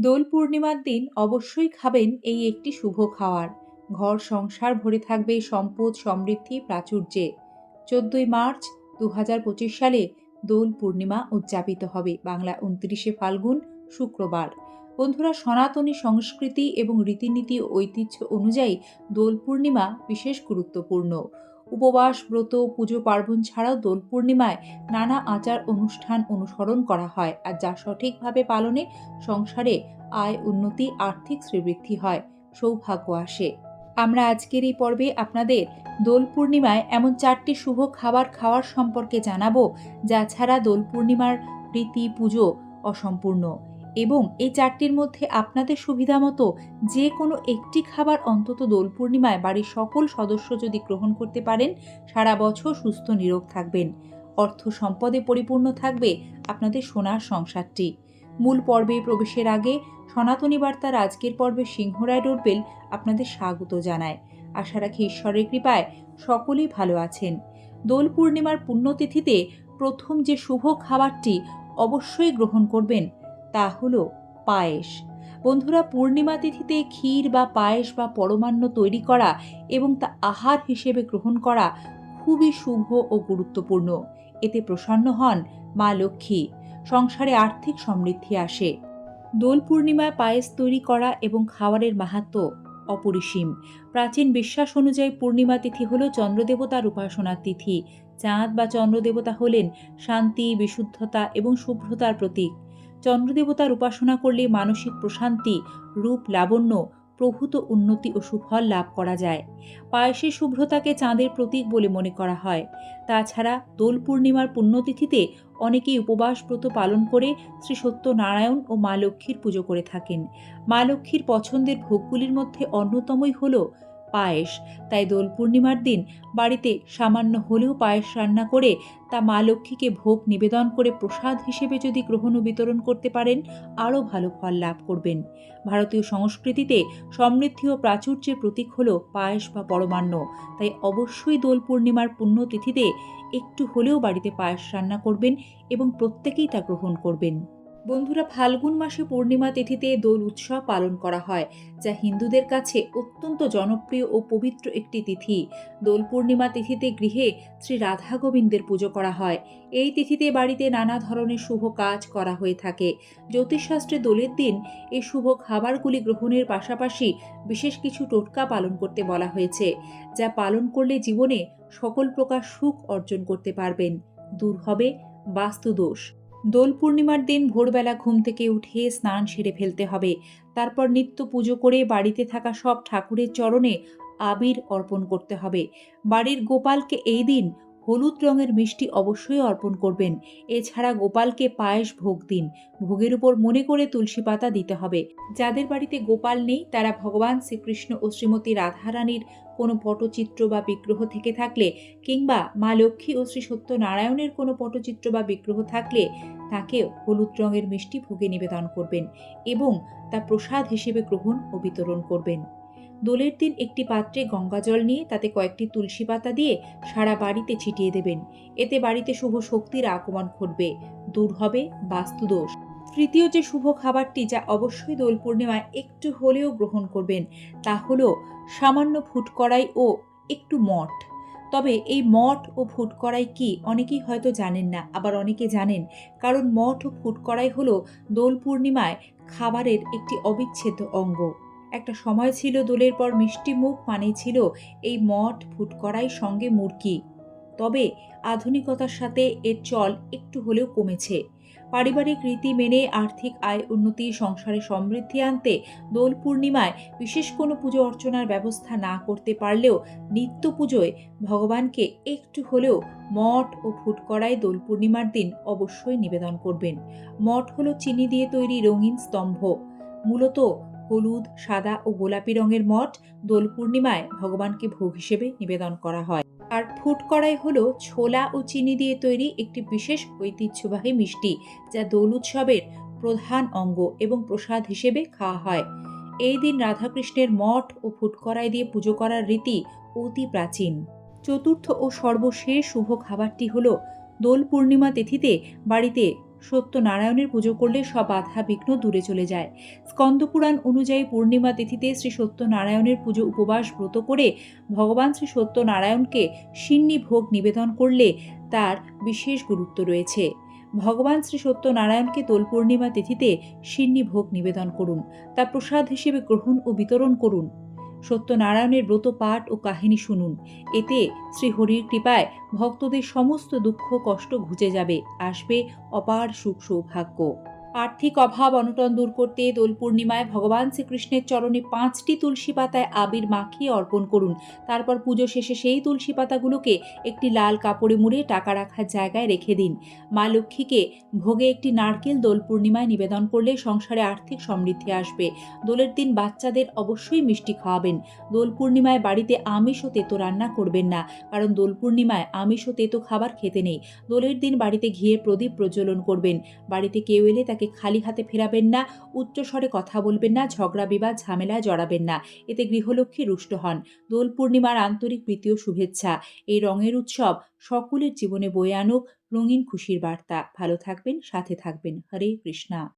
দোল পূর্ণিমার দিন অবশ্যই খাবেন এই একটি শুভ খাওয়ার। ঘর সংসার ভরে থাকবে সম্পদ, সমৃদ্ধি, প্রাচুর্যে। চোদ্দই মার্চ দু হাজার পঁচিশ সালে দোল পূর্ণিমা উদযাপিত হবে। বাংলা উনত্রিশে ফাল্গুন, শুক্রবার। বন্ধুরা, সনাতনী সংস্কৃতি এবং রীতিনীতি ঐতিহ্য অনুযায়ী দোল পূর্ণিমা বিশেষ গুরুত্বপূর্ণ। উপবাস, ব্রত, পুজো, পার্বণ ছাড়াও দোল পূর্ণিমায় নানা আচার অনুষ্ঠান অনুসরণ করা হয় আর যা সঠিকভাবে পালনে সংসারে আয়, উন্নতি, আর্থিক শ্রীবৃদ্ধি হয়, সৌভাগ্য আসে। আমরা আজকের এই পর্বে আপনাদের দোল পূর্ণিমায় এমন চারটি শুভ খাবার খাওয়ার সম্পর্কে জানাব, যা ছাড়া দোল পূর্ণিমার রীতি, পুজো অসম্পূর্ণ। এবং এই চারটির মধ্যে আপনাদের সুবিধা মতো যে কোনো একটি খাবার অন্তত দোল পূর্ণিমায় বাড়ির সকল সদস্য যদি গ্রহণ করতে পারেন, সারা বছর সুস্থ নিরোগ থাকবেন। অর্থ সম্পদে পরিপূর্ণ থাকবে আপনাদের সোনার সংসারটি। মূল পর্বে প্রবেশের আগে সনাতনী বার্তার আজকের পর্বে সিংহরায় ডোরবেল আপনাদের স্বাগত জানায়। আশা রাখি ঈশ্বরের কৃপায় সকলেই ভালো আছেন। দোল পূর্ণিমার পুণ্যতিথিতে প্রথম যে শুভ খাবারটি অবশ্যই গ্রহণ করবেন তা হলো পায়েস। বন্ধুরা, পূর্ণিমা তিথিতে ক্ষীর বা পায়েস বা পরমান্ন তৈরি করা এবং তা আহার হিসেবে গ্রহণ করা খুবই শুভ ও গুরুত্বপূর্ণ। এতে প্রসন্ন হন মা লক্ষ্মী। সংসারে আর্থিক সমৃদ্ধি আসে। দোল পূর্ণিমায় পায়েস তৈরি করা এবং খাওয়ারের মাহাত্ম অপরিসীম। প্রাচীন বিশ্বাস অনুযায়ী পূর্ণিমা তিথি হল চন্দ্রদেবতার উপাসনার তিথি। চাঁদ বা চন্দ্রদেবতা হলেন শান্তি, বিশুদ্ধতা এবং শুভ্রতার প্রতীক। চন্দ্রদেবতার উপাসনা করলে মানসিক প্রশান্তি, রূপ লাবণ্য, প্রভূত উন্নতি ও সুফল লাভ করা যায়। পায়েসের শুভ্রতাকে চাঁদের প্রতীক বলে মনে করা হয়। তাছাড়া দোল পূর্ণিমার পুণ্যতিথিতে অনেকেই উপবাস ব্রত পালন করে শ্রী সত্যনারায়ণ ও মা লক্ষ্মীর পুজো করে থাকেন। মা লক্ষ্মীর পছন্দের ভোগগুলির মধ্যে অন্যতমই হল পায়েস। তাই দোল পূর্ণিমার দিন বাড়িতে সামান্য হলেও পায়েস রান্না করে তা মা লক্ষ্মীকে ভোগ নিবেদন করে প্রসাদ হিসেবে যদি গ্রহণ ও বিতরণ করতে পারেন, আরও ভালো ফল লাভ করবেন। ভারতীয় সংস্কৃতিতে সমৃদ্ধি ও প্রাচুর্যের প্রতীক হল পায়েস বা পরমান্ন। তাই অবশ্যই দোল পূর্ণিমার পুণ্যতিথিতে একটু হলেও বাড়িতে পায়েস রান্না করবেন এবং প্রত্যেকেই তা গ্রহণ করবেন। বন্ধুরা ফাল্গুন মাসে পূর্ণিমা তিথিতে দোল উৎসব পালন করা হয়, যা হিন্দুদের কাছে অত্যন্ত জনপ্রিয় ও পবিত্র একটি তিথি। দোল পূর্ণিমা তিথিতে গৃহে শ্রী রাধা গোবিন্দের পুজো করা হয়। এই তিথিতে বাড়িতে নানা ধরনের শুভ কাজ করা হয়ে থাকে। জ্যোতিষশাস্ত্রে দোলের দিন এই শুভ খাবারগুলি গ্রহণের পাশাপাশি বিশেষ কিছু টোটকা পালন করতে বলা হয়েছে, যা পালন করলে জীবনে সকল প্রকার সুখ অর্জন করতে পারবেন। দূর হবে বাস্তুদোষ। দোল পূর্ণিমার দিন ভোরবেলা ঘুম থেকে উঠে স্নান সেরে ফেলতে হবে। তারপর নিত্য পুজো করে বাড়িতে থাকা সব ঠাকুরের চরণে আবির অর্পণ করতে হবে। বাড়ির গোপালকে এই দিন হলুদ রঙের মিষ্টি অবশ্যই অর্পণ করবেন। এছাড়া গোপালকে পায়েস ভোগ দিন। ভোগের উপর মনে করে তুলসী পাতা দিতে হবে। যাদের বাড়িতে গোপাল নেই, তারা ভগবান শ্রীকৃষ্ণ ও শ্রীমতী রাধারানীর কোনো পটচিত্র বা বিগ্রহ থেকে থাকলে কিংবা মা লক্ষ্মী ও শ্রী সত্যনারায়ণের কোনো পটচিত্র বা বিগ্রহ থাকলে তাকে হলুদ রঙের মিষ্টি ভোগে নিবেদন করবেন এবং তা প্রসাদ হিসেবে গ্রহণ ও বিতরণ করবেন। দোলের দিন একটি পাত্রে গঙ্গা জল নিয়ে তাতে কয়েকটি তুলসী পাতা দিয়ে সারা বাড়িতে ছিটিয়ে দেবেন। এতে বাড়িতে শুভ শক্তির আগমন ঘটবে। দূর হবে বাস্তুদোষ। তৃতীয় যে শুভ খাবারটি যা অবশ্যই দোল পূর্ণিমায় একটু হলেও গ্রহণ করবেন, তা হলো সামান্য ফুটকড়াই ও একটু মঠ। তবে এই মঠ ও ফুটকড়াই কি অনেকেই হয়তো জানেন না, আবার অনেকে জানেন কারণ মঠ ও ফুটকড়াই হলো দোল পূর্ণিমায় খাবারের একটি অবিচ্ছেদ্য অঙ্গ। একটা সময় ছিল দোলের পর মিষ্টি মুখ মানেই ছিল এই মঠ ফুটকড়াই সঙ্গে মুরকি তবে আধুনিকতার সাথে এর চল একটু হলেও কমেছে। পারিবারিক রীতি মেনে আর্থিক আয় উন্নতি, সংসারে সমৃদ্ধি আনতে দোল পূর্ণিমায় বিশেষ কোনো পুজো অর্চনার ব্যবস্থা না করতে পারলেও নিত্য পুজোয় ভগবানকে একটু হলেও মঠ ও ফুটকড়াই দোল পূর্ণিমার দিন অবশ্যই নিবেদন করবেন। মঠ হলো চিনি দিয়ে তৈরি রঙিন স্তম্ভ। মূলত হলুদ, সাদা ও গোলাপি রঙের মঠ দোল পূর্ণিমায় ভগবানকে ভোগ হিসেবে নিবেদন করা হয়। আর ফুট কড়াই হলো ছোলা ও চিনি দিয়ে তৈরি একটি বিশেষ ঐতিহ্যবাহী মিষ্টি, যা দোল উৎসবের প্রধান অঙ্গ এবং প্রসাদ হিসেবে খাওয়া হয়। এই দিন রাধাকৃষ্ণের মঠ ও ফুটকড়াই দিয়ে পুজো করার রীতি অতি প্রাচীন। চতুর্থ ও সর্বশেষ শুভ খাবারটি হল দোল পূর্ণিমা তিথিতে বাড়িতে সত্যনারায়ণের পুজো করলে সব বাধা বিঘ্ন দূরে চলে যায়। স্কন্দপুরাণ অনুযায়ী পূর্ণিমা তিথিতে শ্রী সত্যনারায়ণের পুজো উপবাস ব্রত করে ভগবান শ্রী সত্যনারায়ণকে সিন্নি ভোগ নিবেদন করলে তার বিশেষ গুরুত্ব রয়েছে। ভগবান শ্রী সত্যনারায়ণকে দোল পূর্ণিমা তিথিতে সিন্নি ভোগ নিবেদন করুন। তা প্রসাদ হিসেবে গ্রহণ ও বিতরণ করুন। সত্যনারায়ণের ব্রত পাঠ ও কাহিনী শুনুন। এতে শ্রীহরির কৃপায় ভক্তদের সমস্ত দুঃখ কষ্ট ঘুচে যাবে, আসবে অপার সুখ সৌভাগ্য। আর্থিক অভাব অনটন দূর করতে দোল পূর্ণিমায় ভগবান শ্রীকৃষ্ণের চরণে পাঁচটি তুলসী পাতায় আবির মাখিয়ে অর্পণ করুন। তারপর পুজো শেষে সেই তুলসী পাতাগুলোকে একটি লাল কাপড়ে মুড়ে টাকা রাখার জায়গায় রেখে দিন। মা লক্ষ্মীকে ভোগে একটি নারকেল দোল পূর্ণিমায় নিবেদন করলে সংসারে আর্থিক সমৃদ্ধি আসবে। দোলের দিন বাচ্চাদের অবশ্যই মিষ্টি খাওয়াবেন। দোল পূর্ণিমায় বাড়িতে আমিষ ও তেতো রান্না করবেন না, কারণ দোল পূর্ণিমায় আমিষ ও তেতো খাবার খেতে নেই। দোলের দিন বাড়িতে ঘিয়ের প্রদীপ প্রজ্বলন করবেন। বাড়িতে কেউ এলে তাকে খালি হাতে ফেরাবেন না, উচ্চস্বরে কথা বলবেন না, ঝগড়া, বিবাদ ঝামেলায় জড়াবেন না। এতে গৃহলক্ষ্মী রুষ্ট হন। দোল পূর্ণিমার আন্তরিক প্রীতি ও শুভেচ্ছা। এই রঙের উৎসব সকলের জীবনে বয়ে আনুক রঙিন খুশির বার্তা। ভালো থাকবেন, সাথে থাকবেন। হরে কৃষ্ণা।